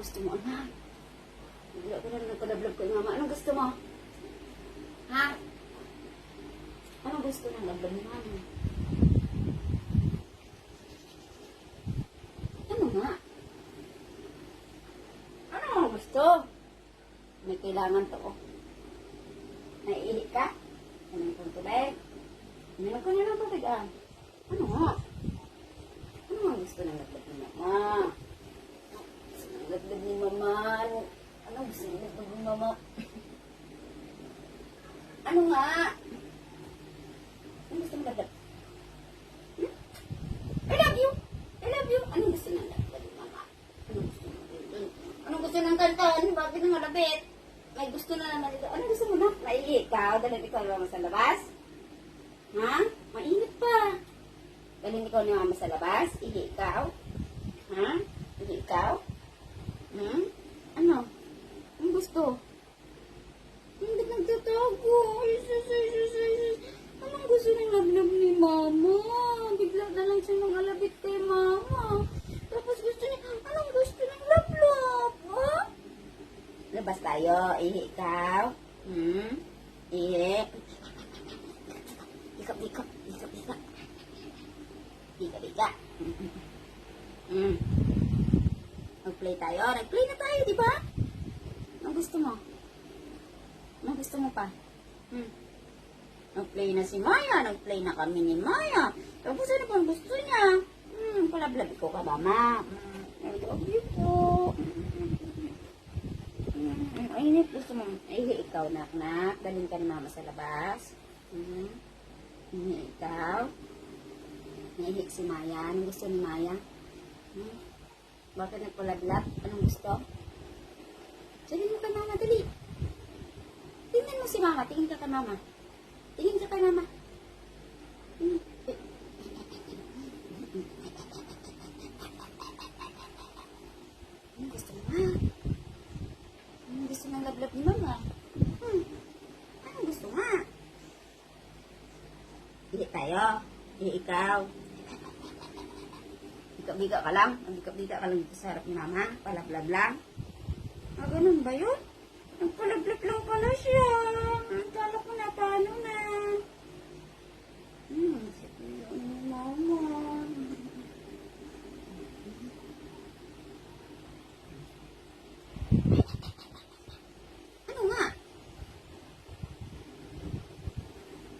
gusto mo, anak? Bigla ka na nagpadablog kay mama. Anong gusto mo? Ha? Anong gusto ng lablab ni mama? Ano nga? Ano gusto? May kailangan to. oh. Naiihi ka? Ano kong tubig? Uminom ko na ng tubig ah. Ano nga? Ano ang gusto ng lablab ni mama? Gusto ng lablab ni mama? Ano, lablab ni mama? Ano nga? Ano gusto ng lablab? Hmm? I love you! I love you! Ano gusto ng lablab ni mama? Ano gusto ng lablab? Anong gusto ng kantan? Bakit ng malapit? May gusto na naman ito. Ano gusto mo na? Maihi ikaw? Dahil ikaw lang sa labas? Ha? Mainit pa. Galing ikaw ni mama sa labas? Ihi ikaw? Ha? Ihi ikaw? Hmm? Ano? Ang gusto? Hindi nagtatago. Ay, sus, ay. Anong gusto ng lablab ni mama? Bigla na lang siya nang alabit kay mama. Tapos gusto niya, anong gusto ng lablab? Ha? Labas tayo. Ihi ikaw? Hmm? Ihi? Ikap, ikap, ikap, ikap. Ikap, ikap. Hmm. Mag-play tayo. Nag-play na tayo, di ba? Anong gusto mo? Anong gusto mo pa? Hmm. Nag-play na si Maya. Nag-play na kami ni Maya. Tapos ano pang gusto niya? Hmm, palablab ko ka, mama. Hmm, I love you po. Hmm, ay. Gusto mo? Ay, ikaw, nak, nak. Daling ka ni mama sa labas. Hmm. Ini ikaw. Nahihik si Maya. Anong gusto ni Maya? Hmm? Bakit nagpulablab? Anong gusto? Tingin mo kay mama, dali. Tingnan mo si mama. Tingin ka kay mama. Tingin ka kay mama. Anong gusto mo, ha? Anong gusto ng lablab ni mama? Hmm. Anong gusto nga? Hindi tayo. Hindi ikaw. Bika-bika ka lang. Bika-bika ka lang dito sa harap ni mama. Palablab lang. Ah, ganun ba yun? Nagpalablab lang pala siya. Kala ko na paano na. Hmm, sige yun ni mama. Ano nga?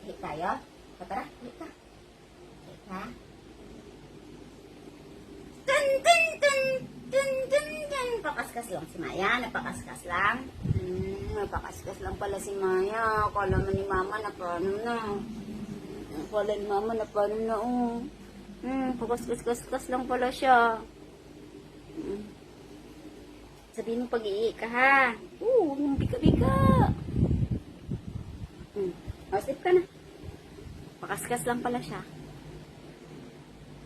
Halik tayo? Dun. Pakaskas lang si Maya. Napakaskas lang. Hmm, napakaskas lang pala si Maya. Akala mo ni Mama na paano na. Akala ni Mama na paano na, oh. Hmm, pakaskas-kaskas lang pala siya. Hmm. Sabihin mo pag-iik ka, ha? Oo, yung bika-bika. Hmm. O, sleep ka na. Pakaskas lang pala siya.